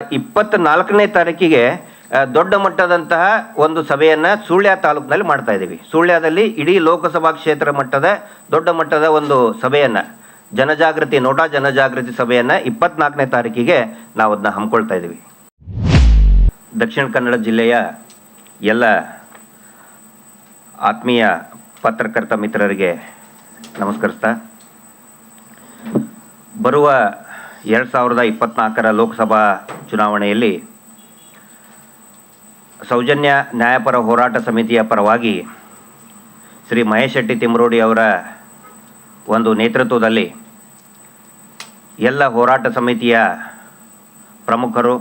ಇಪ್ಪತ್ನಾಲ್ಕನೇ ತಾರೀಕಿಗೆ ದೊಡ್ಡ ಮಟ್ಟದಂತಹ ಒಂದು ಸಭೆಯನ್ನ ಸುಳ್ಯ ತಾಲೂಕಿನಲ್ಲಿ ಮಾಡ್ತಾ ಇದ್ದೀವಿ. ಸುಳ್ಯದಲ್ಲಿ ಇಡೀ ಲೋಕಸಭಾ ಕ್ಷೇತ್ರ ಮಟ್ಟದ, ದೊಡ್ಡ ಮಟ್ಟದ ಒಂದು ಸಭೆಯನ್ನ, ಜನಜಾಗೃತಿ, ನೋಟಾ ಜನಜಾಗೃತಿ ಸಭೆಯನ್ನ ಇಪ್ಪತ್ನಾಲ್ಕನೇ ತಾರೀಕಿಗೆ ನಾವು ಅದನ್ನ ಹಮ್ಮಿಕೊಳ್ತಾ ಇದ್ದೀವಿ. ದಕ್ಷಿಣ ಕನ್ನಡ ಜಿಲ್ಲೆಯ ಎಲ್ಲ ಆತ್ಮೀಯ ಪತ್ರಕರ್ತ ಮಿತ್ರರಿಗೆ ನಮಸ್ಕರಿಸ್ತಾ, ಬರುವ ಎರಡು ಸಾವಿರದ ಇಪ್ಪತ್ನಾಲ್ಕರ ಲೋಕಸಭಾ ಚುನಾವಣೆಯಲ್ಲಿ ಸೌಜನ್ಯ ನ್ಯಾಯಪರ ಹೋರಾಟ ಸಮಿತಿಯ ಪರವಾಗಿ ಶ್ರೀ ಮಹೇಶ್ ಶೆಟ್ಟಿ ತಿಮ್ರೋಡಿ ಅವರ ಒಂದು ನೇತೃತ್ವದಲ್ಲಿ ಎಲ್ಲ ಹೋರಾಟ ಸಮಿತಿಯ ಪ್ರಮುಖರು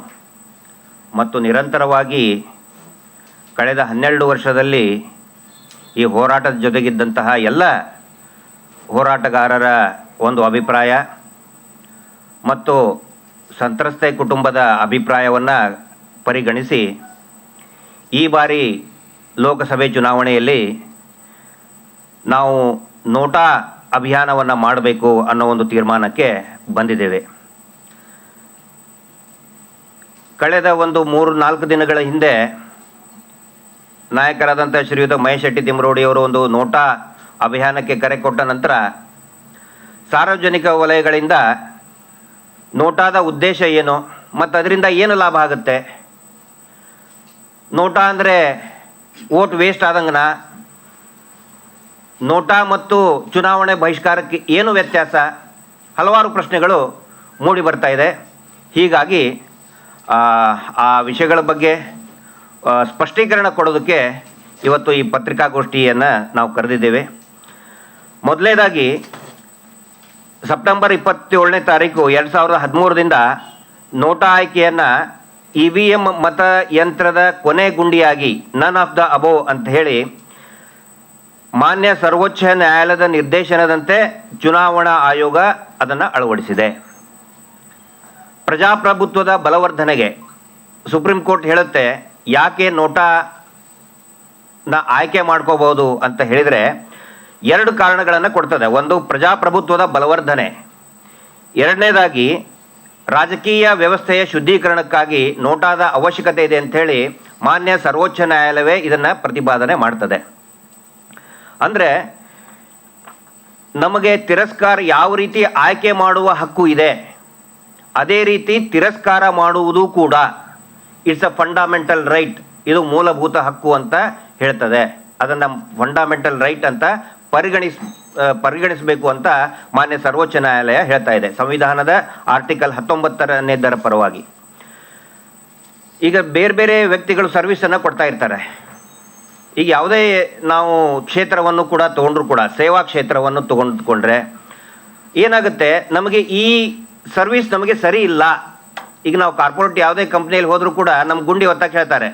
ಮತ್ತು ನಿರಂತರವಾಗಿ ಕಳೆದ ಹನ್ನೆರಡು ವರ್ಷದಲ್ಲಿ ಈ ಹೋರಾಟದ ಜೊತೆಗಿದ್ದಂತಹ ಎಲ್ಲ ಹೋರಾಟಗಾರರ ಒಂದು ಅಭಿಪ್ರಾಯ ಮತ್ತು ಸಂತ್ರಸ್ತೆ ಕುಟುಂಬದ ಅಭಿಪ್ರಾಯವನ್ನು ಪರಿಗಣಿಸಿ ಈ ಬಾರಿ ಲೋಕಸಭೆ ಚುನಾವಣೆಯಲ್ಲಿ ನಾವು ನೋಟಾ ಅಭಿಯಾನವನ್ನು ಮಾಡಬೇಕು ಅನ್ನೋ ಒಂದು ತೀರ್ಮಾನಕ್ಕೆ ಬಂದಿದ್ದೇವೆ. ಕಳೆದ ಒಂದು ಮೂರು ನಾಲ್ಕು ದಿನಗಳ ಹಿಂದೆ ನಾಯಕರಾದಂಥ ಶ್ರೀಯುತ ಮಹೇಶ್ ಶೆಟ್ಟಿ ತಿಮ್ಮರೋಡಿಯವರು ಒಂದು ನೋಟಾ ಅಭಿಯಾನಕ್ಕೆ ಕರೆ ಕೊಟ್ಟ ನಂತರ ಸಾರ್ವಜನಿಕ ವಲಯಗಳಿಂದ ನೋಟಾದ ಉದ್ದೇಶ ಏನು? ಮತ್ತು ಅದರಿಂದ ಏನು ಲಾಭ ಆಗುತ್ತೆ? ನೋಟಾ ಅಂದರೆ ಓಟ್ ವೇಸ್ಟ್ ಆದಂಗನ? ನೋಟಾ ಮತ್ತು ಚುನಾವಣೆ ಬಹಿಷ್ಕಾರಕ್ಕೆ ಏನು ವ್ಯತ್ಯಾಸ? ಹಲವಾರು ಪ್ರಶ್ನೆಗಳು ಮೂಡಿ ಬರ್ತಾ ಇದೆ. ಹೀಗಾಗಿ ಆ, ವಿಷಯಗಳ ಬಗ್ಗೆ ಸ್ಪಷ್ಟೀಕರಣ ಕೊಡೋದಕ್ಕೆ ಇವತ್ತು ಈ ಪತ್ರಿಕಾಗೋಷ್ಠಿಯನ್ನು ನಾವು ಕರೆದಿದ್ದೇವೆ. ಮೊದಲನೇದಾಗಿ ಸೆಪ್ಟೆಂಬರ್ ಇಪ್ಪತ್ತೇಳನೇ ತಾರೀಕು ಎರಡು ಸಾವಿರದ ಹದಿಮೂರರಿಂದ ನೋಟಾ ಆಯ್ಕೆಯನ್ನು ಇ ವಿ ಎಂ ಮತಯಂತ್ರದ ಕೊನೆ ಗುಂಡಿಯಾಗಿ ನನ್ ಆಫ್ ದ ಅಬೋವ್ ಅಂತ ಹೇಳಿ ಮಾನ್ಯ ಸರ್ವೋಚ್ಚ ನ್ಯಾಯಾಲಯದ ನಿರ್ದೇಶನದಂತೆ ಚುನಾವಣಾ ಆಯೋಗ ಅದನ್ನು ಅಳವಡಿಸಿದೆ. ಪ್ರಜಾಪ್ರಭುತ್ವದ ಬಲವರ್ಧನೆಗೆ ಸುಪ್ರೀಂ ಕೋರ್ಟ್ ಹೇಳುತ್ತೆ, ಯಾಕೆ ನೋಟಾನ ಆಯ್ಕೆ ಮಾಡ್ಕೋಬಹುದು ಅಂತ ಹೇಳಿದರೆ ಎರಡು ಕಾರಣಗಳನ್ನು ಕೊಡ್ತದೆ. ಒಂದು ಪ್ರಜಾಪ್ರಭುತ್ವದ ಬಲವರ್ಧನೆ. ಎರಡನೇದಾಗಿ ರಾಜಕೀಯ ವ್ಯವಸ್ಥೆಯ ಶುದ್ಧೀಕರಣಕ್ಕಾಗಿ ನೋಟಾದ ಅವಶ್ಯಕತೆ ಇದೆ ಅಂಥೇಳಿ ಮಾನ್ಯ ಸರ್ವೋಚ್ಚ ನ್ಯಾಯಾಲಯವೇ ಇದನ್ನು ಪ್ರತಿಪಾದನೆ ಮಾಡ್ತದೆ. ಅಂದರೆ ನಮಗೆ ತಿರಸ್ಕಾರ ಯಾವ ರೀತಿ ಆಯ್ಕೆ ಮಾಡುವ ಹಕ್ಕು ಇದೆ, ಅದೇ ರೀತಿ ತಿರಸ್ಕಾರ ಮಾಡುವುದು ಕೂಡ ಇಟ್ಸ್ ಅ ಫಂಡಮೆಂಟಲ್ ರೈಟ್. ಇದು ಮೂಲಭೂತ ಹಕ್ಕು ಅಂತ ಹೇಳ್ತದೆ. ಅದನ್ನು ಫಂಡಮೆಂಟಲ್ ರೈಟ್ ಅಂತ ಪರಿಗಣಿಸ್ ಪರಿಗಣಿಸಬೇಕು ಅಂತ ಮಾನ್ಯ ಸರ್ವೋಚ್ಚ ನ್ಯಾಯಾಲಯ ಹೇಳ್ತಾ ಇದೆ. ಸಂವಿಧಾನದ ಆರ್ಟಿಕಲ್ ಹತ್ತೊಂಬತ್ತರನೇದರ ಪರವಾಗಿ. ಈಗ ಬೇರೆ ಬೇರೆ ವ್ಯಕ್ತಿಗಳು ಸರ್ವಿಸನ್ನು ಕೊಡ್ತಾ ಇರ್ತಾರೆ. ಈಗ ಯಾವುದೇ ನಾವು ಕ್ಷೇತ್ರವನ್ನು ಕೂಡ ತಗೊಂಡ್ರು ಕೂಡ, ಸೇವಾ ಕ್ಷೇತ್ರವನ್ನು ತಗೊಂಡ್ಕೊಂಡ್ರೆ ಏನಾಗುತ್ತೆ? ನಮಗೆ ಈ ಸರ್ವಿಸ್ ನಮಗೆ ಸರಿ ಇಲ್ಲ. ಈಗ ನಾವು ಕಾರ್ಪೊರೇಟ್ ಯಾವುದೇ ಕಂಪ್ನಿಯಲ್ಲಿ ಹೋದರೂ ಕೂಡ ನಮ್ಮ ಗುಂಡಿ ಒತ್ತಕ್ಕೆ ಹೇಳ್ತಾರೆ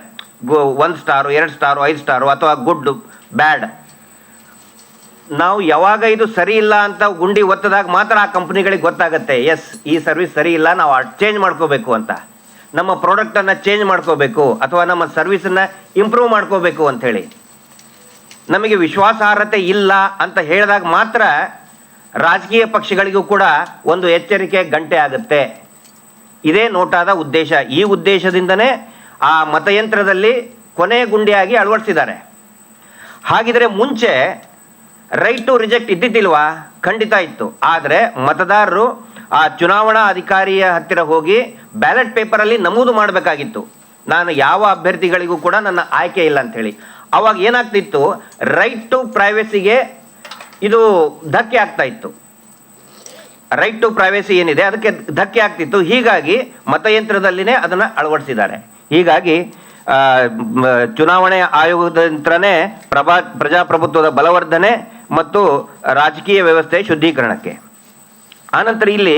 ಒಂದು ಸ್ಟಾರು, ಎರಡು ಸ್ಟಾರು, ಐದು ಸ್ಟಾರು ಅಥವಾ ಗುಡ್ ಬ್ಯಾಡ್. ನಾವು ಯಾವಾಗ ಇದು ಸರಿ ಇಲ್ಲ ಅಂತ ಗುಂಡಿ ಒತ್ತದಾಗ ಮಾತ್ರ ಆ ಕಂಪ್ನಿಗಳಿಗೆ ಗೊತ್ತಾಗುತ್ತೆ. ಎಸ್ ಈ ಸರ್ವಿಸ್ ಸರಿ ಇಲ್ಲ, ನಾವು ಚೇಂಜ್ ಮಾಡ್ಕೋಬೇಕು ಅಂತ. ನಮ್ಮ ಪ್ರಾಡಕ್ಟನ್ನು ಚೇಂಜ್ ಮಾಡ್ಕೋಬೇಕು ಅಥವಾ ನಮ್ಮ ಸರ್ವಿಸನ್ನು ಇಂಪ್ರೂವ್ ಮಾಡ್ಕೋಬೇಕು ಅಂತ ಹೇಳಿ. ನಮಗೆ ವಿಶ್ವಾಸಾರ್ಹತೆ ಇಲ್ಲ ಅಂತ ಹೇಳಿದಾಗ ಮಾತ್ರ ರಾಜಕೀಯ ಪಕ್ಷಗಳಿಗೂ ಕೂಡ ಒಂದು ಎಚ್ಚರಿಕೆ ಗಂಟೆ ಆಗುತ್ತೆ. ಇದೇ ನೋಟಾದ ಉದ್ದೇಶ. ಈ ಉದ್ದೇಶದಿಂದನೇ ಆ ಮತಯಂತ್ರದಲ್ಲಿ ಕೊನೆ ಗುಂಡಿಯಾಗಿ ಅಳವಡಿಸಿದ್ದಾರೆ. ಹಾಗಿದ್ರೆ ಮುಂಚೆ ರೈಟ್ ಟು ರಿಜೆಕ್ಟ್ ಇದ್ದಿದ್ದಿಲ್ವಾ? ಖಂಡಿತ ಇತ್ತು. ಆದರೆ ಮತದಾರರು ಆ ಚುನಾವಣಾ ಅಧಿಕಾರಿಯ ಹತ್ತಿರ ಹೋಗಿ ಬ್ಯಾಲೆಟ್ ಪೇಪರಲ್ಲಿ ನಮೂದು ಮಾಡಬೇಕಾಗಿತ್ತು. ನಾನು ಯಾವ ಅಭ್ಯರ್ಥಿಗಳಿಗೂ ಕೂಡ ನನ್ನ ಆಯ್ಕೆ ಇಲ್ಲ ಅಂತ ಹೇಳಿ ಅವಾಗ ಏನಾಗ್ತಿತ್ತು? ರೈಟ್ ಟು ಪ್ರೈವೇಸಿಗೆ ಇದು ಧಕ್ಕೆ ಆಗ್ತಾ ಇತ್ತು. ರೈಟ್ ಟು ಪ್ರೈವೇಸಿ ಏನಿದೆ? ಅದಕ್ಕೆ ಧಕ್ಕೆ ಆಗ್ತಿತ್ತು. ಹೀಗಾಗಿ ಮತಯಂತ್ರದಲ್ಲಿನೇ ಅದನ್ನು ಅಳವಡಿಸಿದ್ದಾರೆ. ಹೀಗಾಗಿ ಚುನಾವಣೆ ಆಯೋಗದ ಚುನಾವಣೆ ಆಯೋಗದಂತ್ರನೇ ಪ್ರಭಾ, ಪ್ರಜಾಪ್ರಭುತ್ವದ ಬಲವರ್ಧನೆ ಮತ್ತು ರಾಜಕೀಯ ವ್ಯವಸ್ಥೆ ಶುದ್ಧೀಕರಣಕ್ಕೆ. ಆನಂತರ ಇಲ್ಲಿ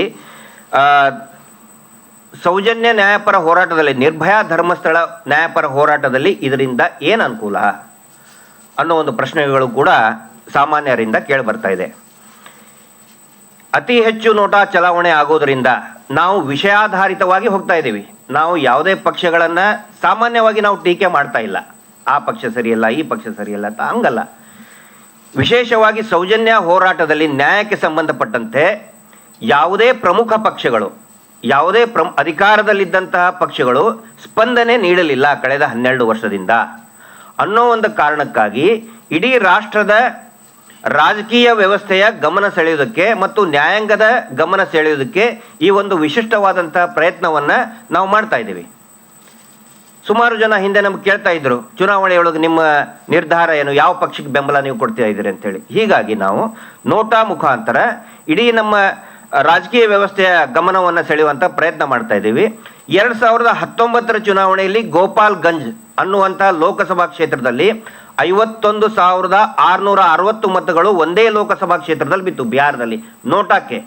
ಸೌಜನ್ಯ ನ್ಯಾಯಪರ ಹೋರಾಟದಲ್ಲಿ, ನಿರ್ಭಯ ಧರ್ಮಸ್ಥಳ ನ್ಯಾಯಪರ ಹೋರಾಟದಲ್ಲಿ ಇದರಿಂದ ಏನು ಅನುಕೂಲ ಅನ್ನೋ ಒಂದು ಪ್ರಶ್ನೆಗಳು ಕೂಡ ಸಾಮಾನ್ಯರಿಂದ ಕೇಳಿ ಬರ್ತಾ ಇದೆ. ಅತಿ ಹೆಚ್ಚು ನೋಟಾ ಚಲಾವಣೆ ಆಗೋದರಿಂದ ನಾವು ವಿಷಯಾಧಾರಿತವಾಗಿ ಹೋಗ್ತಾ ಇದ್ದೀವಿ. ನಾವು ಯಾವುದೇ ಪಕ್ಷಗಳನ್ನ ಸಾಮಾನ್ಯವಾಗಿ ನಾವು ಟೀಕೆ ಮಾಡ್ತಾ ಇಲ್ಲ. ಆ ಪಕ್ಷ ಸರಿಯಲ್ಲ, ಈ ಪಕ್ಷ ಸರಿಯಲ್ಲ ಅಂತ ಹಂಗಲ್ಲ. ವಿಶೇಷವಾಗಿ ಸೌಜನ್ಯ ಹೋರಾಟದಲ್ಲಿ ನ್ಯಾಯಕ್ಕೆ ಸಂಬಂಧಪಟ್ಟಂತೆ ಯಾವುದೇ ಪ್ರಮುಖ ಪಕ್ಷಗಳು, ಯಾವುದೇ ಪ್ರಮ್, ಅಧಿಕಾರದಲ್ಲಿದ್ದಂತಹ ಪಕ್ಷಗಳು ಸ್ಪಂದನೆ ನೀಡಲಿಲ್ಲ ಕಳೆದ ಹನ್ನೆರಡು ವರ್ಷದಿಂದ. ಅನ್ನೋ ಒಂದು ಕಾರಣಕ್ಕಾಗಿ ಇಡೀ ರಾಷ್ಟ್ರದ ರಾಜಕೀಯ ವ್ಯವಸ್ಥೆಯ ಗಮನ ಸೆಳೆಯುವುದಕ್ಕೆ ಮತ್ತು ನ್ಯಾಯಾಂಗದ ಗಮನ ಸೆಳೆಯುವುದಕ್ಕೆ ಈ ಒಂದು ವಿಶಿಷ್ಟವಾದಂತಹ ಪ್ರಯತ್ನವನ್ನ ನಾವು ಮಾಡ್ತಾ ಇದ್ದೀವಿ. ಸುಮಾರು ಜನ ಹಿಂದೆ ನಮ್ಗೆ ಕೇಳ್ತಾ ಇದ್ರು ಚುನಾವಣೆಯೊಳಗೆ ನಿಮ್ಮ ನಿರ್ಧಾರ ಏನು, ಯಾವ ಪಕ್ಷಕ್ಕೆ ಬೆಂಬಲ ನೀವು ಕೊಡ್ತಾ ಇದ್ದೀರಿ ಅಂತೇಳಿ ಹೀಗಾಗಿ ನಾವು ನೋಟಾ ಮುಖಾಂತರ ಇಡೀ ನಮ್ಮ ರಾಜಕೀಯ ವ್ಯವಸ್ಥೆಯ ಗಮನವನ್ನು ಸೆಳೆಯುವಂಥ ಪ್ರಯತ್ನ ಮಾಡ್ತಾ ಇದ್ದೀವಿ. ಎರಡು ಸಾವಿರದ ಹತ್ತೊಂಬತ್ತರ ಚುನಾವಣೆಯಲ್ಲಿ ಗೋಪಾಲ್ ಗಂಜ್ ಅನ್ನುವಂಥ ಲೋಕಸಭಾ ಕ್ಷೇತ್ರದಲ್ಲಿ ಐವತ್ತೊಂದು ಸಾವಿರದ ಆರುನೂರ ಅರವತ್ತು ಮತಗಳು ಒಂದೇ ಲೋಕಸಭಾ ಕ್ಷೇತ್ರದಲ್ಲಿ ಬಿತ್ತು, ಬಿಹಾರದಲ್ಲಿ, ನೋಟಾಕ್ಕೆ.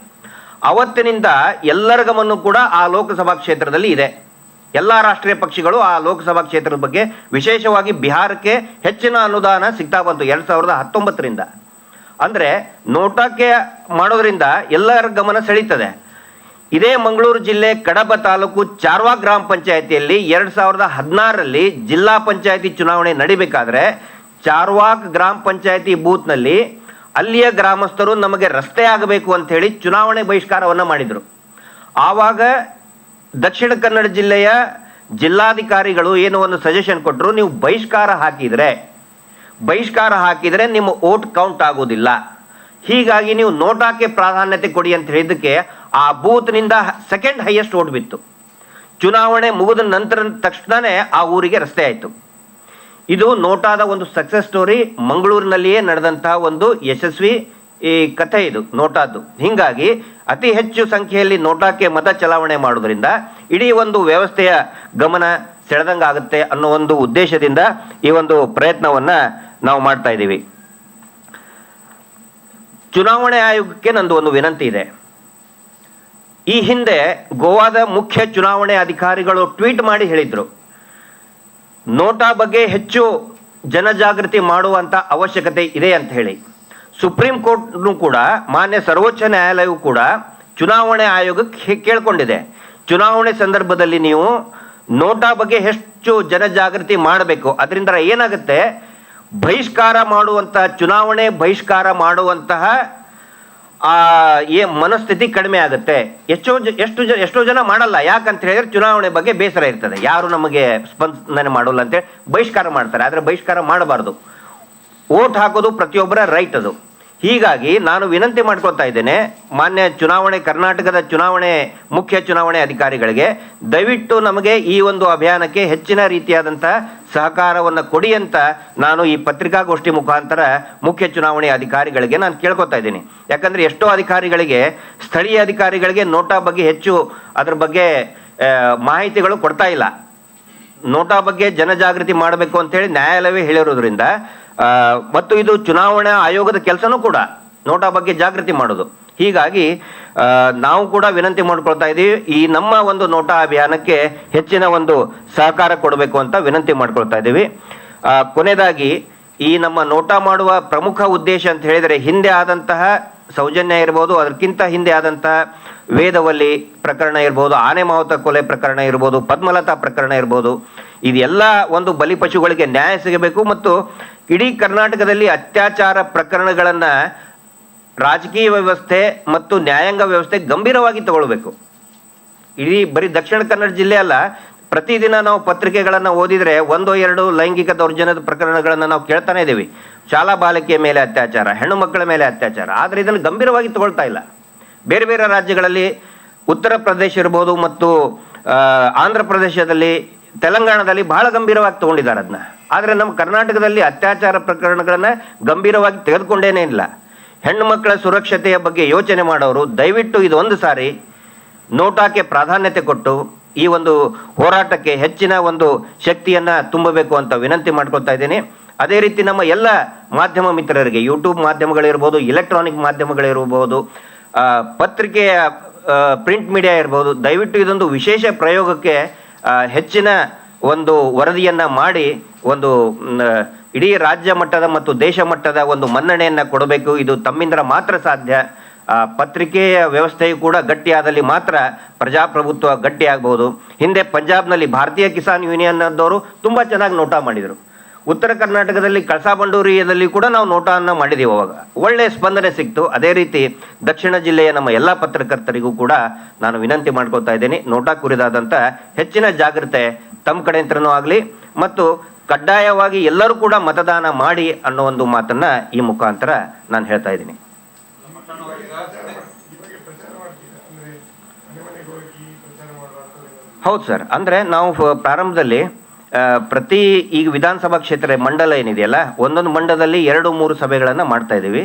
ಅವತ್ತಿನಿಂದ ಎಲ್ಲರ ಗಮನ ಕೂಡ ಆ ಲೋಕಸಭಾ ಕ್ಷೇತ್ರದಲ್ಲಿ ಇದೆ. ಎಲ್ಲ ರಾಷ್ಟ್ರೀಯ ಪಕ್ಷಗಳು ಆ ಲೋಕಸಭಾ ಕ್ಷೇತ್ರದ ಬಗ್ಗೆ ವಿಶೇಷವಾಗಿ ಬಿಹಾರಕ್ಕೆ ಹೆಚ್ಚಿನ ಅನುದಾನ ಸಿಗ್ತಾ ಬಂತು ಎರಡ್ ಸಾವಿರದ ಹತ್ತೊಂಬತ್ತರಿಂದ. ಅಂದ್ರೆ ನೋಟಾಕ್ಕೆ ಮಾಡೋದ್ರಿಂದ ಎಲ್ಲರ ಗಮನ ಸೆಳೀತದೆ. ಇದೇ ಮಂಗಳೂರು ಜಿಲ್ಲೆ ಕಡಬ ತಾಲೂಕು ಚಾರ್ವಾ ಗ್ರಾಮ ಪಂಚಾಯತಿಯಲ್ಲಿ ಎರಡ್ ಸಾವಿರದ ಹದಿನಾರರಲ್ಲಿ ಜಿಲ್ಲಾ ಪಂಚಾಯತಿ ಚುನಾವಣೆ ನಡಿಬೇಕಾದ್ರೆ ಚಾರ್ವಾಕ್ ಗ್ರಾಮ ಪಂಚಾಯತಿ ಬೂತ್ನಲ್ಲಿ ಅಲ್ಲಿಯ ಗ್ರಾಮಸ್ಥರು ನಮಗೆ ರಸ್ತೆ ಆಗಬೇಕು ಅಂತ ಹೇಳಿ ಚುನಾವಣೆ ಬಹಿಷ್ಕಾರವನ್ನ ಮಾಡಿದ್ರು. ಆವಾಗ ದಕ್ಷಿಣ ಕನ್ನಡ ಜಿಲ್ಲೆಯ ಜಿಲ್ಲಾಧಿಕಾರಿಗಳು ಏನೋ ಒಂದು ಸಜೆಷನ್ ಕೊಟ್ಟರು ನೀವು ಬಹಿಷ್ಕಾರ ಹಾಕಿದರೆ ಬಹಿಷ್ಕಾರ ಹಾಕಿದರೆ ನಿಮ್ಮ ಓಟ್ ಕೌಂಟ್ ಆಗೋದಿಲ್ಲ ಹೀಗಾಗಿ ನೀವು ನೋಟಾಕ್ಕೆ ಪ್ರಾಧಾನ್ಯತೆ ಕೊಡಿ ಅಂತ ಹೇಳಿದ್ದಕ್ಕೆ ಆ ಬೂತ್ನಿಂದ ಸೆಕೆಂಡ್ ಹೈಯೆಸ್ಟ್ ಓಟ್ ಬಿತ್ತು. ಚುನಾವಣೆ ಮುಗಿದ ನಂತರ ತಕ್ಷಣನೇ ಆ ಊರಿಗೆ ರಸ್ತೆ ಆಯಿತು. ಇದು ನೋಟಾದ ಒಂದು ಸಕ್ಸಸ್ ಸ್ಟೋರಿ ಮಂಗಳೂರಿನಲ್ಲಿಯೇ ನಡೆದಂತಹ ಒಂದು ಯಶಸ್ವಿ ಈ ಕಥೆ ಇದು, ನೋಟಾದ್ದು. ಹಿಂಗಾಗಿ, ಅತಿ ಹೆಚ್ಚು ಸಂಖ್ಯೆಯಲ್ಲಿ ನೋಟಾಕ್ಕೆ ಮತ ಚಲಾವಣೆ ಮಾಡೋದ್ರಿಂದ ಇಡೀ ಒಂದು ವ್ಯವಸ್ಥೆಯ ಗಮನ ಸೆಳೆದಂಗಾಗುತ್ತೆ ಅನ್ನೋ ಒಂದು ಉದ್ದೇಶದಿಂದ ಈ ಒಂದು ಪ್ರಯತ್ನವನ್ನ ನಾವು ಮಾಡ್ತಾ ಇದ್ದೀವಿ. ಚುನಾವಣೆ ಆಯೋಗಕ್ಕೆ ನಂದು ಒಂದು ವಿನಂತಿ ಇದೆ. ಈ ಹಿಂದೆ ಗೋವಾದ ಮುಖ್ಯ ಚುನಾವಣೆ ಅಧಿಕಾರಿಗಳು ಟ್ವೀಟ್ ಮಾಡಿ ಹೇಳಿದ್ರು. ನೋಟಾ ಬಗ್ಗೆ ಹೆಚ್ಚು ಜನಜಾಗೃತಿ ಮಾಡುವಂತ ಅವಶ್ಯಕತೆ ಇದೆ ಅಂತ ಹೇಳಿ. ಸುಪ್ರೀಂ ಕೋರ್ಟ್ನು ಕೂಡ, ಮಾನ್ಯ ಸರ್ವೋಚ್ಚ ನ್ಯಾಯಾಲಯವು ಕೂಡ ಚುನಾವಣೆ ಆಯೋಗಕ್ಕೆ ಕೇಳಿಕೊಂಡಿದೆ. ಚುನಾವಣೆ ಸಂದರ್ಭದಲ್ಲಿ ನೀವು ನೋಟಾ ಬಗ್ಗೆ ಹೆಚ್ಚು ಜನಜಾಗೃತಿ ಮಾಡಬೇಕು. ಅದರಿಂದ ಏನಾಗುತ್ತೆ? ಬಹಿಷ್ಕಾರ ಮಾಡುವಂತಹ, ಚುನಾವಣೆ ಬಹಿಷ್ಕಾರ ಮಾಡುವಂತಹ, ಆ, ಏ, ಮನಸ್ಥಿತಿ ಕಡಿಮೆ ಆಗುತ್ತೆ. ಎಷ್ಟೋ ಎಷ್ಟು ಜನ ಎಷ್ಟೋ ಜನ ಮಾಡಲ್ಲ. ಯಾಕಂತ ಹೇಳಿದ್ರೆ ಚುನಾವಣೆ ಬಗ್ಗೆ ಬೇಸರ ಇರ್ತದೆ. ಯಾರು ನಮಗೆ ಸ್ಪಂದನೆ ಮಾಡೋಲ್ಲ ಅಂತೇಳಿ ಬಹಿಷ್ಕಾರ ಮಾಡ್ತಾರೆ. ಆದರೆ ಬಹಿಷ್ಕಾರ ಮಾಡಬಾರ್ದು. ಓಟ್ ಹಾಕೋದು ಪ್ರತಿಯೊಬ್ಬರ ರೈಟ್ ಅದು. ಹೀಗಾಗಿ ನಾನು ವಿನಂತಿ ಮಾಡ್ಕೊತಾ ಇದ್ದೇನೆ, ಮಾನ್ಯ ಚುನಾವಣೆ, ಕರ್ನಾಟಕದ ಚುನಾವಣೆ, ಮುಖ್ಯ ಚುನಾವಣೆ ಅಧಿಕಾರಿಗಳಿಗೆ, ದಯವಿಟ್ಟು ನಮಗೆ ಈ ಒಂದು ಅಭಿಯಾನಕ್ಕೆ ಹೆಚ್ಚಿನ ರೀತಿಯಾದಂಥ ಸಹಕಾರವನ್ನು ಕೊಡಿ ಅಂತ ನಾನು ಈ ಪತ್ರಿಕಾಗೋಷ್ಠಿ ಮುಖಾಂತರ ಮುಖ್ಯ ಚುನಾವಣೆ ಅಧಿಕಾರಿಗಳಿಗೆ ನಾನು ಕೇಳ್ಕೊತಾ ಇದ್ದೀನಿ. ಯಾಕಂದರೆ ಎಷ್ಟೋ ಅಧಿಕಾರಿಗಳಿಗೆ, ಸ್ಥಳೀಯ ಅಧಿಕಾರಿಗಳಿಗೆ ನೋಟಾ ಬಗ್ಗೆ ಹೆಚ್ಚು ಅದ್ರ ಬಗ್ಗೆ ಮಾಹಿತಿಗಳು ಕೊಡ್ತಾ ಇಲ್ಲ. ನೋಟಾ ಬಗ್ಗೆ ಜನಜಾಗೃತಿ ಮಾಡಬೇಕು ಅಂತೇಳಿ ನ್ಯಾಯಾಲಯವೇ ಹೇಳಿರೋದ್ರಿಂದ ಮತ್ತು ಇದು ಚುನಾವಣಾ ಆಯೋಗದ ಕೆಲಸನೂ ಕೂಡ ನೋಟಾ ಬಗ್ಗೆ ಜಾಗೃತಿ ಮಾಡೋದು. ಹೀಗಾಗಿ ನಾವು ಕೂಡ ವಿನಂತಿ ಮಾಡ್ಕೊಳ್ತಾ ಇದ್ದೀವಿ ಈ ನಮ್ಮ ಒಂದು ನೋಟಾ ಅಭಿಯಾನಕ್ಕೆ ಹೆಚ್ಚಿನ ಒಂದು ಸಹಕಾರ ಕೊಡಬೇಕು ಅಂತ ವಿನಂತಿ ಮಾಡ್ಕೊಳ್ತಾ ಇದ್ದೀವಿ ಕೊನೆಯದಾಗಿ ಈ ನಮ್ಮ ನೋಟಾ ಮಾಡುವ ಪ್ರಮುಖ ಉದ್ದೇಶ ಅಂತ ಹೇಳಿದರೆ ಹಿಂದೆ ಆದಂತಹ ಸೌಜನ್ಯ ಇರ್ಬೋದು, ಅದಕ್ಕಿಂತ ಹಿಂದೆ ಆದಂತಹ ವೇದವಲ್ಲಿ ಪ್ರಕರಣ ಇರ್ಬೋದು, ಆನೆ ಮಾವುತ ಕೊಲೆ ಪ್ರಕರಣ ಇರ್ಬೋದು, ಪದ್ಮಲತಾ ಪ್ರಕರಣ ಇರ್ಬೋದು ಇದೆಲ್ಲ ಒಂದು ಬಲಿಪಶುಗಳಿಗೆ ನ್ಯಾಯ ಸಿಗಬೇಕು ಮತ್ತು ಇಡೀ ಕರ್ನಾಟಕದಲ್ಲಿ ಅತ್ಯಾಚಾರ ಪ್ರಕರಣಗಳನ್ನ ರಾಜಕೀಯ ವ್ಯವಸ್ಥೆ ಮತ್ತು ನ್ಯಾಯಾಂಗ ವ್ಯವಸ್ಥೆ ಗಂಭೀರವಾಗಿ ತಗೊಳ್ಬೇಕು. ಇಡೀ ಬರೀ ದಕ್ಷಿಣ ಕನ್ನಡ ಜಿಲ್ಲೆ ಅಲ್ಲ, ಪ್ರತಿದಿನ ನಾವು ಪತ್ರಿಕೆಗಳನ್ನು ಓದಿದ್ರೆ ಒಂದೋ, ಎರಡು ಲೈಂಗಿಕ ದೌರ್ಜನ್ಯದ ಪ್ರಕರಣಗಳನ್ನು ನಾವು ಕೇಳ್ತಾನೆ ಇದ್ದೀವಿ ಶಾಲಾ ಬಾಲಕಿಯ ಮೇಲೆ ಅತ್ಯಾಚಾರ, ಹೆಣ್ಣು ಮಕ್ಕಳ ಮೇಲೆ ಅತ್ಯಾಚಾರ, ಆದರೆ ಇದನ್ನು ಗಂಭೀರವಾಗಿ ತಗೊಳ್ತಾ ಇಲ್ಲ. ಬೇರೆ ಬೇರೆ ರಾಜ್ಯಗಳಲ್ಲಿ ಉತ್ತರ ಪ್ರದೇಶ ಇರ್ಬೋದು ಮತ್ತು ಆಂಧ್ರ ಪ್ರದೇಶದಲ್ಲಿ, ತೆಲಂಗಾಣದಲ್ಲಿ ಬಹಳ ಗಂಭೀರವಾಗಿ ತಗೊಂಡಿದ್ದಾರೆ ಅದನ್ನ. ಆದ್ರೆ ನಮ್ಮ ಕರ್ನಾಟಕದಲ್ಲಿ ಅತ್ಯಾಚಾರ ಪ್ರಕರಣಗಳನ್ನು ಗಂಭೀರವಾಗಿ ತೆಗೆದುಕೊಂಡೇನೇ ಇಲ್ಲ. ಹೆಣ್ಣು ಮಕ್ಕಳ ಸುರಕ್ಷತೆಯ ಬಗ್ಗೆ ಯೋಚನೆ ಮಾಡೋರು, ದಯವಿಟ್ಟು ಇದೊಂದು ಸಾರಿ ನೋಟಾಕ್ಕೆ ಪ್ರಾಧಾನ್ಯತೆ ಕೊಟ್ಟು ಈ ಒಂದು ಹೋರಾಟಕ್ಕೆ ಹೆಚ್ಚಿನ ಒಂದು ಶಕ್ತಿಯನ್ನ ತುಂಬಬೇಕು ಅಂತ ವಿನಂತಿ ಮಾಡ್ಕೊಳ್ತಾ ಇದ್ದೀನಿ. ಅದೇ ರೀತಿ ನಮ್ಮ ಎಲ್ಲ ಮಾಧ್ಯಮ ಮಿತ್ರರಿಗೆ ಯೂಟ್ಯೂಬ್ ಮಾಧ್ಯಮಗಳಿರ್ಬೋದು ಇಲೆಕ್ಟ್ರಾನಿಕ್ ಮಾಧ್ಯಮಗಳಿರ್ಬೋದು ಪತ್ರಿಕೆಯ ಪ್ರಿಂಟ್ ಮೀಡಿಯಾ ಇರ್ಬೋದು, ದಯವಿಟ್ಟು ಇದೊಂದು ವಿಶೇಷ ಪ್ರಯೋಗಕ್ಕೆ ಹೆಚ್ಚಿನ ಒಂದು ವರದಿಯನ್ನ ಮಾಡಿ ಒಂದು ಇಡೀ ರಾಜ್ಯ ಮಟ್ಟದ ಮತ್ತು ದೇಶ ಮಟ್ಟದ ಒಂದು ಮನ್ನಣೆಯನ್ನು ಕೊಡಬೇಕು. ಇದು ತಮ್ಮಿಂದ ಮಾತ್ರ ಸಾಧ್ಯ. ಪತ್ರಿಕೆಯ ವ್ಯವಸ್ಥೆಯು ಕೂಡ ಗಟ್ಟಿಯಾದಲ್ಲಿ ಮಾತ್ರ ಪ್ರಜಾಪ್ರಭುತ್ವ ಗಟ್ಟಿಯಾಗಬಹುದು ಹಿಂದೆ ಪಂಜಾಬ್ನಲ್ಲಿ ಭಾರತೀಯ ಕಿಸಾನ್ ಯೂನಿಯನ್ ಅಂದವರು ತುಂಬಾ ಚೆನ್ನಾಗಿ ನೋಟ ಮಾಡಿದರು. ಉತ್ತರ ಕರ್ನಾಟಕದಲ್ಲಿ ಕಳಸಾ ಬಂಡೂರಿಯದಲ್ಲಿ ಕೂಡ ನಾವು ನೋಟವನ್ನು ಮಾಡಿದೀವಿ ಅವಾಗ. ಒಳ್ಳೆ ಸ್ಪಂದನೆ ಸಿಕ್ತು. ಅದೇ ರೀತಿ ದಕ್ಷಿಣ ಜಿಲ್ಲೆಯ ನಮ್ಮ ಎಲ್ಲ ಪತ್ರಕರ್ತರಿಗೂ ಕೂಡ ನಾನು ವಿನಂತಿ ಮಾಡ್ಕೊತಾ ಇದ್ದೀನಿ. ನೋಟಾ ಕುರಿದಾದಂಥ ಹೆಚ್ಚಿನ ಜಾಗ್ರತೆ ತಮ್ಮ ಕಡೆಯಿಂದನೂ ಆಗಲಿ ಮತ್ತು ಕಡ್ಡಾಯವಾಗಿ ಎಲ್ಲರೂ ಕೂಡ ಮತದಾನ ಮಾಡಿ ಅನ್ನೋ ಒಂದು ಮಾತನ್ನ ಈ ಮುಖಾಂತರ ನಾನು ಹೇಳ್ತಾ ಇದ್ದೀನಿ. ಹೌದು ಸರ್, ಅಂದ್ರೆ ನಾವು ಪ್ರಾರಂಭದಲ್ಲಿ ಪ್ರತಿ ಈಗ ವಿಧಾನಸಭಾ ಕ್ಷೇತ್ರ ಮಂಡಲ ಏನಿದೆಯಲ್ಲ, ಒಂದೊಂದು ಮಂಡಲದಲ್ಲಿ ಎರಡು ಮೂರು ಸಭೆಗಳನ್ನ ಮಾಡ್ತಾ ಇದ್ದೀವಿ.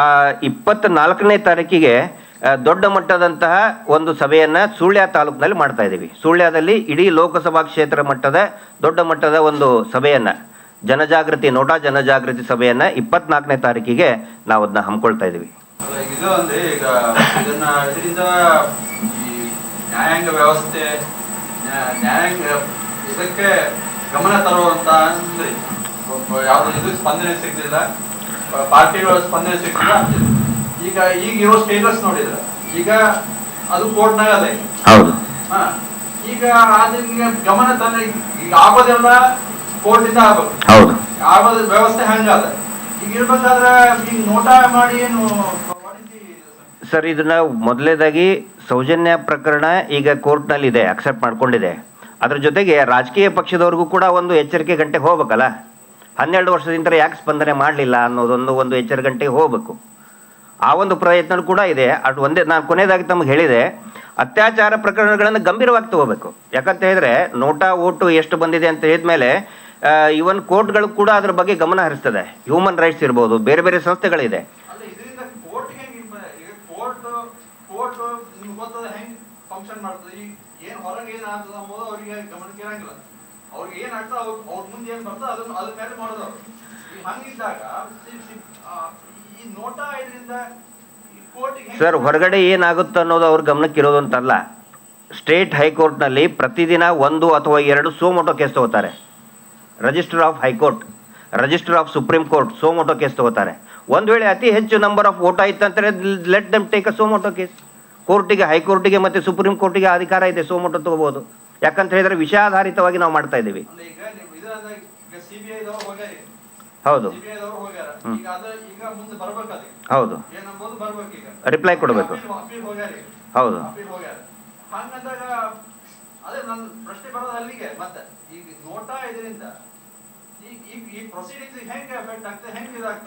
ಆ ಇಪ್ಪತ್ತ್ ನಾಲ್ಕನೇ ತಾರೀಕಿಗೆ ದೊಡ್ಡ ಮಟ್ಟದಂತಹ ಒಂದು ಸಭೆಯನ್ನ ಸುಳ್ಯ ತಾಲೂಕಿನಲ್ಲಿ ಮಾಡ್ತಾ ಇದ್ದೀವಿ. ಸುಳ್ಯದಲ್ಲಿ ಇಡೀ ಲೋಕಸಭಾ ಕ್ಷೇತ್ರ ಮಟ್ಟದ, ದೊಡ್ಡ ಮಟ್ಟದ ಒಂದು ಸಭೆಯನ್ನ, ಜನಜಾಗೃತಿ, ನೋಟಾ ಜನಜಾಗೃತಿ ಸಭೆಯನ್ನ ಇಪ್ಪತ್ನಾಲ್ಕನೇ ತಾರೀಕಿಗೆ ನಾವು ಅದನ್ನ ಹಮ್ಮಿಕೊಳ್ತಾ ಇದ್ದೀವಿ. ಇದು ನ್ಯಾಯಾಂಗ ವ್ಯವಸ್ಥೆ, ನ್ಯಾ- ನ್ಯಾಯಾಂಗ, ಇದಕ್ಕೆ ಗಮನ ತರುವಂತ ಯಾವ್ದು ಇದಕ್ಕೆ ಸ್ಪಂದನೆ ಸಿಗ್ಲಿಲ್ಲ. ಪಾರ್ಟಿಗಳ ಸ್ಪಂದನೆ ಸಿಗ್ಲಿಲ್ಲ. ಈಗ ಈಗ ಇರೋ ಸ್ಟೇಟಸ್ ನೋಡಿದ್ರೆ ಈಗ ಅದು ಕೋರ್ಟ್ನಾಗ ಅದೇ. ಹೌದು. ಹಾ. ಈಗ ಅದಕ್ಕೆ ಗಮನ ತಂದ್ರೆ ಈಗ ಆಗೋದೆಲ್ಲ ಕೋರ್ಟ್ ಇಂದ ಆಗ್ಬೇಕು. ಹೌದು. ಆಗೋದ ವ್ಯವಸ್ಥೆ ಹಂಗಾದ ಈಗ ಇರ್ಬೇಕಾದ್ರೆ ಈಗ ನೋಟ ಮಾಡಿ ಏನು ಸರ್? ಇದನ್ನ ಮೊದಲೇದಾಗಿ ಸೌಜನ್ಯ ಪ್ರಕರಣ ಈಗ ಕೋರ್ಟ್ನಲ್ಲಿ ಇದೆ ಅಕ್ಸೆಪ್ಟ್ ಮಾಡ್ಕೊಂಡಿದೆ. ಅದ್ರ ಜೊತೆಗೆ ರಾಜಕೀಯ ಪಕ್ಷದವ್ರಿಗೂ ಕೂಡ ಒಂದು ಎಚ್ಚರಿಕೆ ಗಂಟೆಗೆ ಹೋಗ್ಬೇಕಲ್ಲ? ಹನ್ನೆರಡು ವರ್ಷದಿಂದ ಯಾಕೆ ಸ್ಪಂದನೆ ಮಾಡಲಿಲ್ಲ ಅನ್ನೋದೊಂದು ಒಂದು ಎಚ್ಚರಿಕೆ ಗಂಟೆಗೆ ಹೋಗ್ಬೇಕು. ಆ ಒಂದು ಪ್ರಯತ್ನ ಕೂಡ ಇದೆ. ಅದು ಒಂದೇ ನಾನು ಕೊನೆಯದಾಗಿ ತಮಗೆ ಹೇಳಿದೆ, ಅತ್ಯಾಚಾರ ಪ್ರಕರಣಗಳನ್ನು ಗಂಭೀರವಾಗಿ ತಗೋಬೇಕು. ಯಾಕಂತ ಹೇಳಿದ್ರೆ ನೋಟಾ ಓಟು ಎಷ್ಟು ಬಂದಿದೆ ಅಂತ ಹೇಳಿದ್ಮೇಲೆ ಇವನ್ ಕೋರ್ಟ್ಗಳು ಕೂಡ ಅದ್ರ ಬಗ್ಗೆ ಗಮನ ಹರಿಸ್ತದೆ. ಹ್ಯೂಮನ್ ರೈಟ್ಸ್ ಇರ್ಬೋದು, ಬೇರೆ ಬೇರೆ ಸಂಸ್ಥೆಗಳಿದೆ. ಅವ್ರಿಗೆ ಸರ್ ಹೊರಗಡೆ ಏನಾಗುತ್ತೆ ಅನ್ನೋದು ಅವ್ರ ಗಮನಕ್ಕೆ ಇರೋದು ಅಂತಲ್ಲ. ಸ್ಟೇಟ್ ಹೈಕೋರ್ಟ್ನಲ್ಲಿ ಪ್ರತಿದಿನ ಒಂದು ಅಥವಾ ಎರಡು ಸೋಮೋಟೋ ಕೇಸ್ ತಗೋತಾರೆ. Register of high court register of supreme court suo motu case ತಗೋತಾರೆ. ಒಂದು ವೇಳೆ ಅತಿ ಹೆಚ್ಚು ನಂಬರ್ ಆಫ್ ವೋಟ್ ಆಯ್ತು ಅಂತಾರೆ let them take a suo motu case. ಕೋರ್ಟಿಗೆ ಹೈಕೋರ್ಟಿಗೆ ಮತ್ತೆ ಸುಪ್ರೀಂ ಕೋರ್ಟಿಗೆ ಅಧಿಕಾರ ಇದೆ ಸೋಮೋಟೋ ತಗೋಬಹುದು. ಯಾಕಂತ ಹೇಳಿದ್ರೆ ವಿಷಯಾಧಾರಿತವಾಗಿ ನಾವು ಮಾಡ್ತಾ ಇದ್ದೀವಿ. ಹೌದು. ಹೌದು. ರಿಪ್ಲೈ ಕೊಡಬೇಕು. ಹೌದು.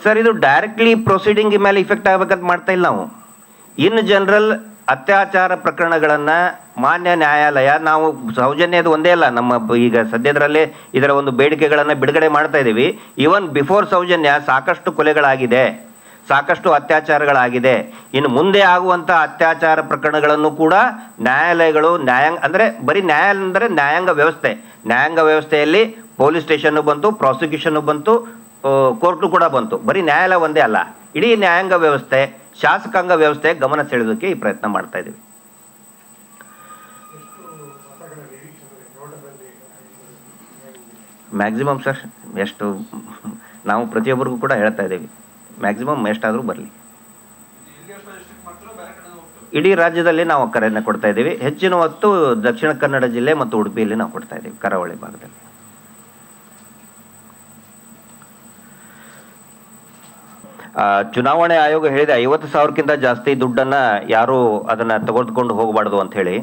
ಸರ್ ಇದು ಡೈರೆಕ್ಟ್ಲಿ ಪ್ರೊಸೀಡಿಂಗ್ ಮೇಲೆ ಇಫೆಕ್ಟ್ ಆಗ್ಬೇಕಂತ ಮಾಡ್ತಾ ಇಲ್ಲ ನಾವು. ಇನ್ ಜನರಲ್ ಅತ್ಯಾಚಾರ ಪ್ರಕರಣಗಳನ್ನು ಮಾನ್ಯ ನ್ಯಾಯಾಲಯ, ನಾವು ಸೌಜನ್ಯದ ಒಂದೇ ಅಲ್ಲ, ನಮ್ಮ ಈಗ ಸದ್ಯದರಲ್ಲೇ ಇದರ ಒಂದು ಬೇಡಿಕೆಗಳನ್ನು ಬಿಡುಗಡೆ ಮಾಡ್ತಾ ಇದ್ದೀವಿ ಈವನ್ ಬಿಫೋರ್ ಸೌಜನ್ಯ ಸಾಕಷ್ಟು ಕೊಲೆಗಳಾಗಿದೆ, ಸಾಕಷ್ಟು ಅತ್ಯಾಚಾರಗಳಾಗಿದೆ. ಇನ್ನು ಮುಂದೆ ಆಗುವಂಥ ಅತ್ಯಾಚಾರ ಪ್ರಕರಣಗಳನ್ನು ಕೂಡ ನ್ಯಾಯಾಲಯಗಳು ನ್ಯಾಯಾಂಗ, ಅಂದ್ರೆ ಬರೀ ನ್ಯಾಯಾಲಯ ಅಂದ್ರೆ ನ್ಯಾಯಾಂಗ ವ್ಯವಸ್ಥೆ. ನ್ಯಾಯಾಂಗ ವ್ಯವಸ್ಥೆಯಲ್ಲಿ ಪೊಲೀಸ್ ಸ್ಟೇಷನ್ ಬಂತು, ಪ್ರಾಸಿಕ್ಯೂಷನ್ ಬಂತು ಕೋರ್ಟು ಕೂಡ ಬಂತು. ಬರೀ ನ್ಯಾಯಾಲಯ ಒಂದೇ ಅಲ್ಲ, ಇಡೀ ನ್ಯಾಯಾಂಗ ವ್ಯವಸ್ಥೆ. ಶಾಸಕಾಂಗ ವ್ಯವಸ್ಥೆ ಗಮನ ಸೆಳೆಯೋದಕ್ಕೆ ಈ ಪ್ರಯತ್ನ ಮಾಡ್ತಾ ಇದ್ದೀವಿ. ಮ್ಯಾಕ್ಸಿಮಮ್ ಸರ್ ಎಷ್ಟು ನಾವು ಪ್ರತಿಯೊಬ್ಬರಿಗೂ ಕೂಡ ಹೇಳ್ತಾ ಇದ್ದೀವಿ. ಮ್ಯಾಕ್ಸಿಮಮ್ ಎಷ್ಟಾದರೂ ಬರಲಿ. ಇಡೀ ರಾಜ್ಯದಲ್ಲಿ ನಾವು ಕರೆಯನ್ನು ಕೊಡ್ತಾ ಇದ್ದೀವಿ. ಹೆಚ್ಚಿನ ಹೊತ್ತು ದಕ್ಷಿಣ ಕನ್ನಡ ಜಿಲ್ಲೆ ಮತ್ತು ಉಡುಪಿಯಲ್ಲಿ ನಾವು ಕೊಡ್ತಾ ಇದ್ದೀವಿ, ಕರಾವಳಿ ಭಾಗದಲ್ಲಿ. ಚುನಾವಣೆ ಆಯೋಗ ಹೇಳಿದೆ ಐವತ್ತು ಸಾವಿರಕ್ಕಿಂತ ಜಾಸ್ತಿ ದುಡ್ಡನ್ನು ಯಾರು ಅದನ್ನು ತೆಗೆದುಕೊಂಡು ಹೋಗಬಾರ್ದು ಅಂತ ಹೇಳಿ.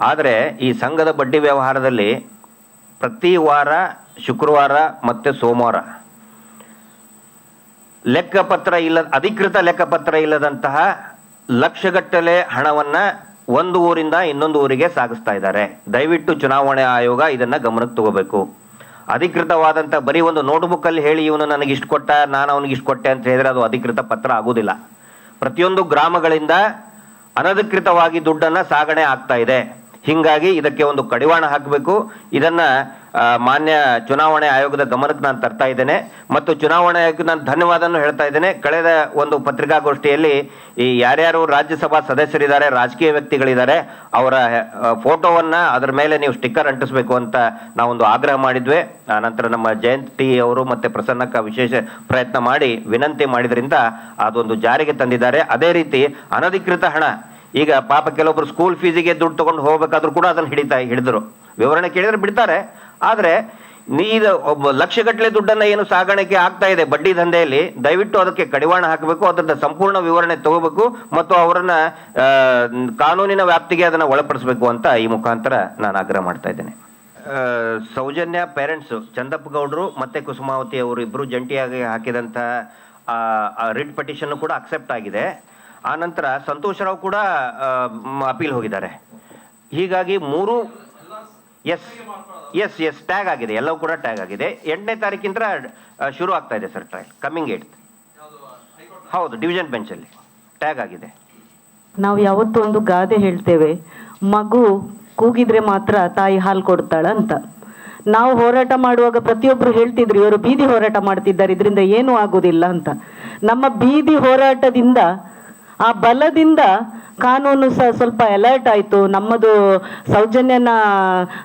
ಆದರೆ ಈ ಸಂಘದ ಬಡ್ಡಿ ವ್ಯವಹಾರದಲ್ಲಿ ಪ್ರತಿ ವಾರ ಶುಕ್ರವಾರ ಮತ್ತೆ ಸೋಮವಾರ ಲೆಕ್ಕಪತ್ರ ಇಲ್ಲ ಅಧಿಕೃತ ಲೆಕ್ಕಪತ್ರ ಇಲ್ಲದಂತಹ ಲಕ್ಷಗಟ್ಟಲೆ ಹಣವನ್ನು ಒಂದು ಊರಿಂದ ಇನ್ನೊಂದು ಊರಿಗೆ ಸಾಗಿಸ್ತಾ ಇದ್ದಾರೆ. ದಯವಿಟ್ಟು ಚುನಾವಣೆ ಆಯೋಗ ಇದನ್ನು ಗಮನಕ್ಕೆ ತಗೋಬೇಕು. ಅಧಿಕೃತವಾದಂತ ಬರೀ ಒಂದು ನೋಟ್ಬುಕ್ಕಲ್ಲಿ ಹೇಳಿ ಇವನು ನನಗೆ ಇಷ್ಟು ಕೊಟ್ಟ, ನಾನು ಅವನಿಗೆ ಇಷ್ಟು ಕೊಟ್ಟೆ ಅಂತ ಹೇಳಿದ್ರೆ ಅದು ಅಧಿಕೃತ ಪತ್ರ ಆಗೋದಿಲ್ಲ. ಪ್ರತಿಯೊಂದು ಗ್ರಾಮಗಳಿಂದ ಅನಧಿಕೃತವಾಗಿ ದುಡ್ಡನ್ನು ಸಾಗಣೆ ಆಗ್ತಾ ಇದೆ. ಹಿಂಗಾಗಿ ಇದಕ್ಕೆ ಒಂದು ಕಡಿವಾಣ ಹಾಕಬೇಕು. ಇದನ್ನ ಮಾನ್ಯ ಚುನಾವಣೆ ಆಯೋಗದ ಗಮನಕ್ಕೆ ನಾನು ತರ್ತಾ ಇದ್ದೇನೆ. ಮತ್ತು ಚುನಾವಣೆ ಆಯೋಗಕ್ಕೆ ನಾನು ಧನ್ಯವಾದವನ್ನು ಹೇಳ್ತಾ ಇದ್ದೇನೆ. ಕಳೆದ ಒಂದು ಪತ್ರಿಕಾಗೋಷ್ಠಿಯಲ್ಲಿ ಈ ಯಾರ್ಯಾರು ರಾಜ್ಯಸಭಾ ಸದಸ್ಯರಿದ್ದಾರೆ, ರಾಜಕೀಯ ವ್ಯಕ್ತಿಗಳಿದ್ದಾರೆ, ಅವರ ಫೋಟೋವನ್ನು ಅದರ ಮೇಲೆ ನೀವು ಸ್ಟಿಕ್ಕರ್ ಅಂಟಿಸಬೇಕು ಅಂತ ನಾವೊಂದು ಆಗ್ರಹ ಮಾಡಿದ್ವಿ. ನಂತರ ನಮ್ಮ ಜಯಂತ್ ಟಿ ಅವರು ಮತ್ತೆ ಪ್ರಸನ್ನಕ್ಕ ವಿಶೇಷ ಪ್ರಯತ್ನ ಮಾಡಿ ವಿನಂತಿ ಮಾಡಿದ್ರಿಂದ ಅದೊಂದು ಜಾರಿಗೆ ತಂದಿದ್ದಾರೆ. ಅದೇ ರೀತಿ ಅನಧಿಕೃತ ಹಣ ಈಗ ಪಾಪ ಕೆಲವೊಬ್ರು ಸ್ಕೂಲ್ ಫೀಸಿಗೆ ದುಡ್ಡು ತಗೊಂಡು ಹೋಗ್ಬೇಕಾದ್ರೂ ಕೂಡ ಅದನ್ನು ಹಿಡಿತಾ ಹಿಡಿದ್ರು. ವಿವರಣೆ ಕೇಳಿದ್ರೆ ಬಿಡ್ತಾರೆ. ಆದ್ರೆ ಇದು ಒಬ್ಬ ಲಕ್ಷಗಟ್ಟಲೆ ದುಡ್ಡನ್ನ ಏನು ಸಾಗಾಣಿಕೆ ಆಗ್ತಾ ಇದೆ ಬಡ್ಡಿ ದಂಧೆಯಲ್ಲಿ, ದಯವಿಟ್ಟು ಅದಕ್ಕೆ ಕಡಿವಾಣ ಹಾಕಬೇಕು ಅದರ ಸಂಪೂರ್ಣ ವಿವರಣೆ ತಗೋಬೇಕು ಮತ್ತು ಅವರನ್ನ ಕಾನೂನಿನ ವ್ಯಾಪ್ತಿಗೆ ಅದನ್ನ ಒಳಪಡಿಸಬೇಕು ಅಂತ ಈ ಮುಖಾಂತರ ನಾನು ಆಗ್ರಹ ಮಾಡ್ತಾ ಇದ್ದೇನೆ. ಸೌಜನ್ಯ ಪೇರೆಂಟ್ಸ್ ಚಂದಪ್ಪ ಗೌಡರು ಮತ್ತೆ ಕುಸುಮಾವತಿ ಅವರು ಇಬ್ಬರು ಜಂಟಿಯಾಗಿ ಹಾಕಿದಂತ ರಿಟ್ ಪಟಿಷನ್ ಕೂಡ ಅಕ್ಸೆಪ್ಟ್ ಆಗಿದೆ. ಆ ನಂತರ ಸಂತೋಷ್ ರಾವ್ ಕೂಡ ಅಪೀಲ್ ಹೋಗಿದ್ದಾರೆ. ಹೀಗಾಗಿ ಮೂರು, ಎಸ್ ಎಸ್ ಎಸ್, ಟ್ಯಾಗ್ ಆಗಿದೆ. ಎಲ್ಲವೂ ಕೂಡ ಟ್ಯಾಗ್ ಆಗಿದೆ. ಎಂಟನೇ ತಾರೀಕಿಂದ ಶುರು ಆಗ್ತಾ ಇದೆ ಸರ್ ಟ್ರಯಲ್. Coming eight. ಹೌದು ಡಿವಿಷನ್ ಬೆಂಚಲ್ಲಿ ಟ್ಯಾಗ್ ಆಗಿದೆ. ನಾವು ಯಾವತ್ತೂ ಒಂದು ಗಾದೆ ಹೇಳ್ತೇವೆ, ಮಗು ಕೂಗಿದ್ರೆ ಮಾತ್ರ ತಾಯಿ ಹಾಲು ಕೊಡ್ತಾಳ ಅಂತ. ನಾವು ಹೋರಾಟ ಮಾಡುವಾಗ ಪ್ರತಿಯೊಬ್ಬರು ಹೇಳ್ತಿದ್ರು, ಇವರು ಬೀದಿ ಹೋರಾಟ ಮಾಡ್ತಿದ್ದಾರೆ, ಇದರಿಂದ ಏನೂ ಆಗುದಿಲ್ಲ ಅಂತ. ನಮ್ಮ ಬೀದಿ ಹೋರಾಟದಿಂದ ಆ ಬಲದಿಂದ ಕಾನೂನು ಸಹ ಸ್ವಲ್ಪ ಅಲರ್ಟ್ ಆಯಿತು. ನಮ್ಮದು ಸೌಜನ್ಯನ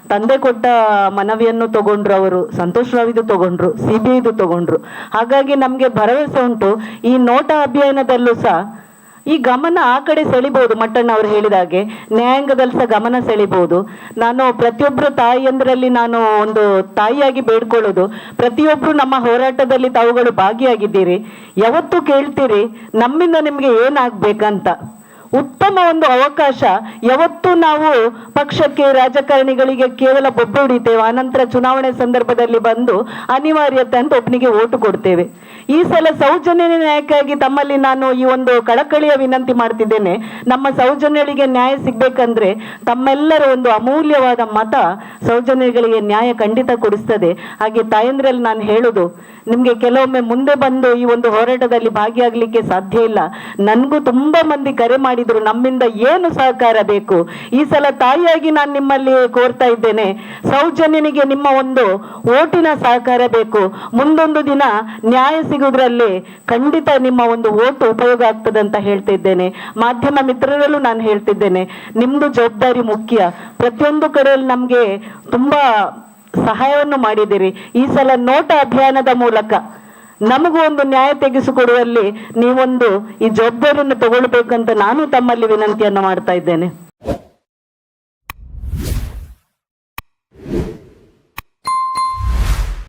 ತಂದೆ ಕೊಟ್ಟ ಮನವಿಯನ್ನು ತಗೊಂಡ್ರು ಅವರು. ಸಂತೋಷ್ ರಾವಿದು ತಗೊಂಡ್ರು ಸಿ ಬಿ ಐದು ತಗೊಂಡ್ರು. ಹಾಗಾಗಿ ನಮಗೆ ಭರವಸೆ ಉಂಟು. ಈ ನೋಟ ಅಭಿಯಾನದಲ್ಲೂ ಸಹ ಈ ಗಮನ ಆ ಕಡೆ ಸೆಳಿಬಹುದು ಮಟ್ಟಣ್ಣ ಅವರು ಹೇಳಿದ ಹಾಗೆ. ನ್ಯಾಯಾಂಗದಲ್ಲಿ ಸಹ ಗಮನ ಸೆಳಿಬಹುದು ನಾನು ಪ್ರತಿಯೊಬ್ಬರು ತಾಯಿಯಂದ್ರಲ್ಲಿ ನಾನು ಒಂದು ತಾಯಿಯಾಗಿ ಬೇಡ್ಕೊಳ್ಳೋದು. ಪ್ರತಿಯೊಬ್ರು ನಮ್ಮ ಹೋರಾಟದಲ್ಲಿ ತಾವುಗಳು ಭಾಗಿಯಾಗಿದ್ದೀರಿ. ಯಾವತ್ತು ಕೇಳ್ತೀರಿ, ನಮ್ಮಿಂದ ನಿಮ್ಗೆ ಏನಾಗ್ಬೇಕಂತ. ಉತ್ತಮ ಒಂದು ಅವಕಾಶ ಯಾವತ್ತೂ ನಾವು ಪಕ್ಷಕ್ಕೆ, ರಾಜಕಾರಣಿಗಳಿಗೆ ಕೇವಲ ಬೊಬ್ಬೆ ಹೊಡಿತೇವೆ. ಆನಂತರ ಚುನಾವಣೆ ಸಂದರ್ಭದಲ್ಲಿ ಬಂದು ಅನಿವಾರ್ಯತೆ ಅಂತ ಒಬ್ಬನಿಗೆ ಓಟು ಕೊಡ್ತೇವೆ. ಈ ಸಲ ಸೌಜನ್ಯ ನ್ಯಾಯಕ್ಕಾಗಿ ತಮ್ಮಲ್ಲಿ ನಾನು ಈ ಒಂದು ಕಳಕಳಿಯ ವಿನಂತಿ ಮಾಡ್ತಿದ್ದೇನೆ. ನಮ್ಮ ಸೌಜನ್ಯಗಳಿಗೆ ನ್ಯಾಯ ಸಿಗ್ಬೇಕಂದ್ರೆ ತಮ್ಮೆಲ್ಲರ ಒಂದು ಅಮೂಲ್ಯವಾದ ಮತ ಸೌಜನ್ಯಗಳಿಗೆ ನ್ಯಾಯ ಖಂಡಿತ ಕೊಡಿಸ್ತದೆ. ಹಾಗೆ ತಾಯಂದ್ರಲ್ಲಿ ನಾನು ಹೇಳುದು, ನಿಮ್ಗೆ ಕೆಲವೊಮ್ಮೆ ಮುಂದೆ ಬಂದು ಈ ಒಂದು ಹೋರಾಟದಲ್ಲಿ ಭಾಗಿಯಾಗ್ಲಿಕ್ಕೆ ಸಾಧ್ಯ ಇಲ್ಲ. ನನ್ಗೂ ತುಂಬಾ ಮಂದಿ ಕರೆ ಮಾಡಿದ್ರು, ನಮ್ಮಿಂದ ಏನು ಸಹಕಾರ ಬೇಕು? ಈ ಸಲ ತಾಯಿಯಾಗಿ ನಾನು ನಿಮ್ಮಲ್ಲಿ ಕೋರ್ತಾ ಇದ್ದೇನೆ. ಸೌಜನ್ಯನಿಗೆ ನಿಮ್ಮ ಒಂದು ಓಟಿನ ಸಹಕಾರ ಬೇಕು. ಮುಂದೊಂದು ದಿನ ನ್ಯಾಯ ಸಿಗುವುದ್ರಲ್ಲಿ ಖಂಡಿತ ನಿಮ್ಮ ಒಂದು ಓಟು ಉಪಯೋಗ ಆಗ್ತದೆ ಅಂತ ಹೇಳ್ತಿದ್ದೇನೆ ಮಾಧ್ಯಮ ಮಿತ್ರರಲ್ಲೂ ನಾನು ಹೇಳ್ತಿದ್ದೇನೆ ನಿಮ್ದು ಜವಾಬ್ದಾರಿ ಮುಖ್ಯ. ಪ್ರತಿಯೊಂದು ಕಡೆಯಲ್ಲಿ ನಮ್ಗೆ ತುಂಬಾ ಸಹಾಯವನ್ನು ಮಾಡಿದಿರಿ ಈ ಸಲ ನೋಟ ಅಭಿಯಾನದ ಮೂಲಕ ನಮಗೂ ಒಂದು ನ್ಯಾಯ ತೆಗೆಸಿಕೊಡುವಲ್ಲಿ ನೀವೊಂದು ಈ ಜವಾಬ್ದಾರಿಯನ್ನು ತಗೊಳ್ಬೇಕಂತ ನಾನು ತಮ್ಮಲ್ಲಿ ವಿನಂತಿಯನ್ನು ಮಾಡ್ತಾ ಇದ್ದೇನೆ.